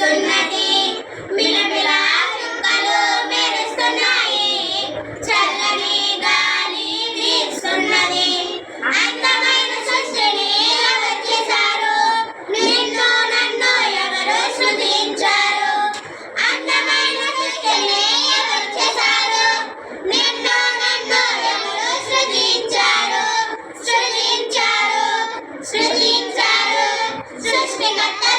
కురుస్తున్నది మిలమిల చుక్కలు మెరుస్తున్నాయి. చల్లని గాలి వీస్తున్నది. అందమైన సృష్టిని ఎవరు చేశారు నిన్ను నన్ను ఎవరు సృజించారు అందమైన సృష్టిని ఎవరు చేశారు నిన్ను నన్ను ఎవరు సృజించారు సృజించారు సృజించారు సృష్టికర్త